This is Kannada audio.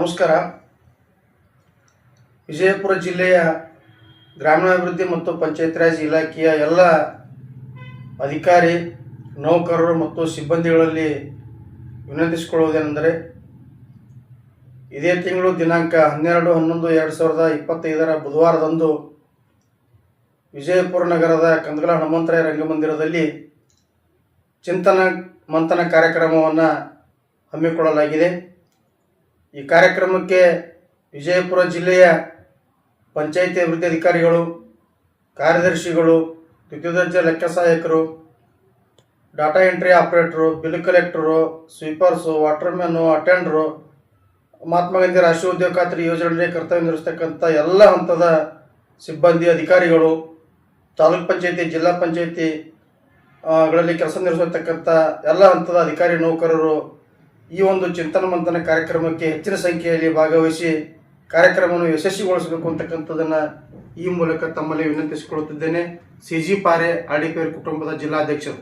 ನಮಸ್ಕಾರ. ವಿಜಯಪುರ ಜಿಲ್ಲೆಯ ಗ್ರಾಮೀಣಾಭಿವೃದ್ಧಿ ಮತ್ತು ಪಂಚಾಯತ್ ರಾಜ್ ಇಲಾಖೆಯ ಎಲ್ಲ ಅಧಿಕಾರಿ, ನೌಕರರು ಮತ್ತು ಸಿಬ್ಬಂದಿಗಳಲ್ಲಿ ವಿನಂತಿಸಿಕೊಳ್ಳುವುದೇನೆಂದರೆ, ಇದೇ ತಿಂಗಳು ದಿನಾಂಕ ಹನ್ನೆರಡು ಹನ್ನೊಂದು ಎರಡು ಸಾವಿರದ ಇಪ್ಪತ್ತೈದರ ಬುಧವಾರದಂದು ವಿಜಯಪುರ ನಗರದ ಕಂದಗಲ ಹನುಮಂತರಾಯ ರಂಗಮಂದಿರದಲ್ಲಿ ಚಿಂತನ ಮಂಥನ ಕಾರ್ಯಕ್ರಮವನ್ನು ಹಮ್ಮಿಕೊಳ್ಳಲಾಗಿದೆ. ಈ ಕಾರ್ಯಕ್ರಮಕ್ಕೆ ವಿಜಯಪುರ ಜಿಲ್ಲೆಯ ಪಂಚಾಯಿತಿ ಅಭಿವೃದ್ಧಿ ಅಧಿಕಾರಿಗಳು, ಕಾರ್ಯದರ್ಶಿಗಳು ದ್ವಿತೀಯ ದರ್ಜೆ ಲೆಕ್ಕ ಸಹಾಯಕರು, data entry operator, bill collector, sweepers, waterman, attender, Mahatma Gandhi ರಾಷ್ಟ್ರೀಯ ಉದ್ಯೋಗ ಖಾತ್ರಿ ಯೋಜನೆ ಕರ್ತವ್ಯ ನಿರ್ವಹಿಸ್ತಕ್ಕಂಥ ಎಲ್ಲ ಹಂತದ ಸಿಬ್ಬಂದಿ ಅಧಿಕಾರಿಗಳು, ತಾಲೂಕ್ ಪಂಚಾಯಿತಿ, ಜಿಲ್ಲಾ ಪಂಚಾಯಿತಿಗಳಲ್ಲಿ ಗಳಲ್ಲಿ ಕೆಲಸ ನಿರ್ವಹಿಸತಕ್ಕಂಥ ಎಲ್ಲ ಹಂತದ ಅಧಿಕಾರಿ, ನೌಕರರು ಈ ಒಂದು ಚಿಂತನ ಮಂಥನ ಕಾರ್ಯಕ್ರಮಕ್ಕೆ ಹೆಚ್ಚಿನ ಸಂಖ್ಯೆಯಲ್ಲಿ ಭಾಗವಹಿಸಿ ಕಾರ್ಯಕ್ರಮವನ್ನು ಯಶಸ್ವಿಗೊಳಿಸಬೇಕು ಅಂತಕ್ಕಂಥದ್ದನ್ನು ಈ ಮೂಲಕ ತಮ್ಮಲ್ಲಿ ವಿನಂತಿಸಿಕೊಳ್ಳುತ್ತಿದ್ದೇನೆ. ಸಿ ಜಿ ಪಾರೆ, ಆಡಿಪೇರ್ ಕುಟುಂಬದ ಜಿಲ್ಲಾಧ್ಯಕ್ಷರು.